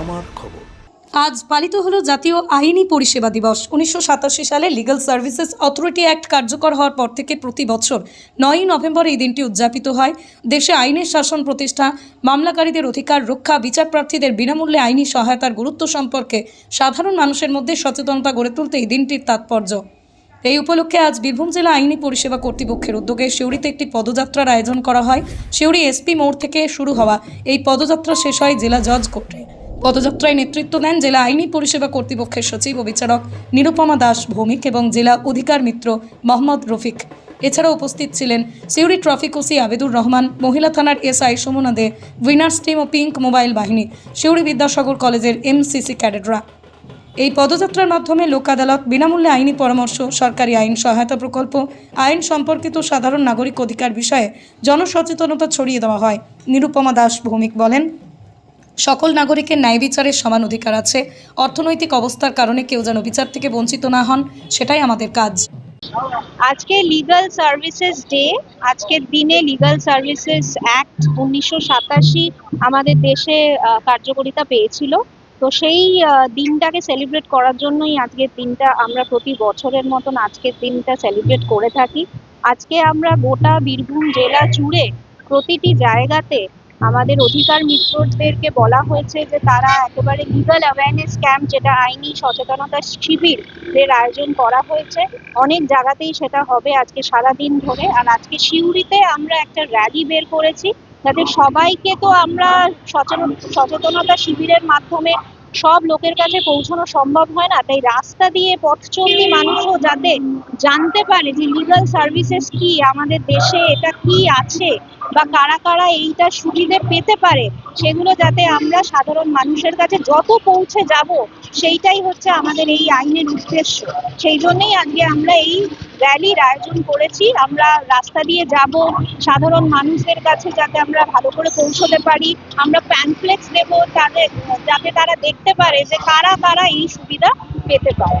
আমার খবর। আজ পালিত হলো জাতীয় আইনি পরিষেবা দিবস। উনিশশো সাতাশি সালে লিগ্যাল সার্ভিসেস অথরিটি অ্যাক্ট কার্যকর হওয়ার পর থেকে প্রতি বছর নয়ই নভেম্বর এই দিনটি উদযাপিত হয়। দেশে আইনের শাসন প্রতিষ্ঠা, মামলাকারীদের অধিকার রক্ষা বিচার প্রার্থীদের বিনামূল্যে আইনি সহায়তার গুরুত্ব সম্পর্কে সাধারণ মানুষের মধ্যে সচেতনতা গড়ে তুলতে এই দিনটির তাৎপর্য। এই উপলক্ষে আজ বীরভূম জেলা আইনি পরিষেবা কর্তৃপক্ষের উদ্যোগে সিউড়িতে একটি পদযাত্রার আয়োজন করা হয়। সিউড়ি এসপি মোড় থেকে শুরু হওয়া এই পদযাত্রা শেষ হয় জেলা জজ কোর্টে। পদযাত্রায় নেতৃত্ব দেন জেলা আইনি পরিষেবা কর্তৃপক্ষের সচিব ও বিচারক নিরুপমা দাস ভৌমিক এবং জেলা অধিকার মিত্র মোহাম্মদ রফিক। এছাড়াও উপস্থিত ছিলেন সিউড়ি ট্রাফিক ওসি আবেদুর রহমান, মহিলা থানার SI Sumana De, winners team ও পিঙ্ক মোবাইল বাহিনী, সিউড়ি বিদ্যাসাগর কলেজের এমসিসি ক্যাডেটরা। এই পদযাত্রার মাধ্যমে লোক আদালত বিনামূল্যে আইনি পরামর্শ, সরকারি আইন সহায়তা প্রকল্প, আইন সম্পর্কিত সাধারণ নাগরিক অধিকার বিষয়ে জনসচেতনতা ছড়িয়ে দেওয়া হয়, নিরুপমা দাস ভৌমিক বলেন। সকল নাগরিকের ন্যায় বিচারের সমান অধিকার আছে। অর্থনৈতিক অবস্থার কারণে কেউ যেন বিচার থেকে বঞ্চিত না হন, সেটাই আমাদের কাজ। আজকে লিগাল সার্ভিসেস ডে আজকের দিনে লিগাল সার্ভিসেস অ্যাক্ট উনিশশো সাতাশি আমাদের দেশে কার্যকারিতা পেয়েছিল। তো সেই দিনটাকে সেলিব্রেট করার জন্যই আজকের দিনটা আমরা প্রতি বছরের মতন আজকের দিনটা সেলিব্রেট করে থাকি। আজকে আমরা গোটা বীরভূম জেলা জুড়ে প্রতিটি জায়গাতে আমাদের অধিকার মিত্রদেরকে বলা হয়েছে যে তারা একেবারে লিগাল অ্যাওয়ারনেস ক্যাম্প যেটা আইনি সচেতনতা শিবির এর আয়োজন করা হয়েছে, অনেক জায়গাতেই সেটা হবে আজকে সারাদিন ধরে। আর আজকে সিউড়িতে আমরা একটা র্যালি বের করেছি, যাতে সবাইকে তো আমরা সচেতন, সচেতনতা শিবিরের মাধ্যমে সব লোকের কাছে পৌঁছানো সম্ভব হয় না। তাই রাস্তা দিয়ে পথচলতি মানুষও যাতে জানতে পারে যে লিগাল সার্ভিসেস কি, আমাদের দেশে এটা কি আছে বা কারা কারা এইটা সুবিধে পেতে পারে, সেগুলো যাতে আমরা সাধারণ মানুষের কাছে যত পৌঁছে যাব, সেইটাই হচ্ছে আমাদের এই আইনের উদ্দেশ্য। সেই জন্যই আজকে আমরা এই র্যালির আয়োজন করেছি। আমরা রাস্তা দিয়ে যাব, সাধারণ মানুষদের কাছে যাতে আমরা ভালো করে পৌঁছতে পারি। আমরা প্যানফ্লেক্স দেব তাদের, যাতে তারা দেখতে পারে যে কারা কারা এই সুবিধা পেতে পারে।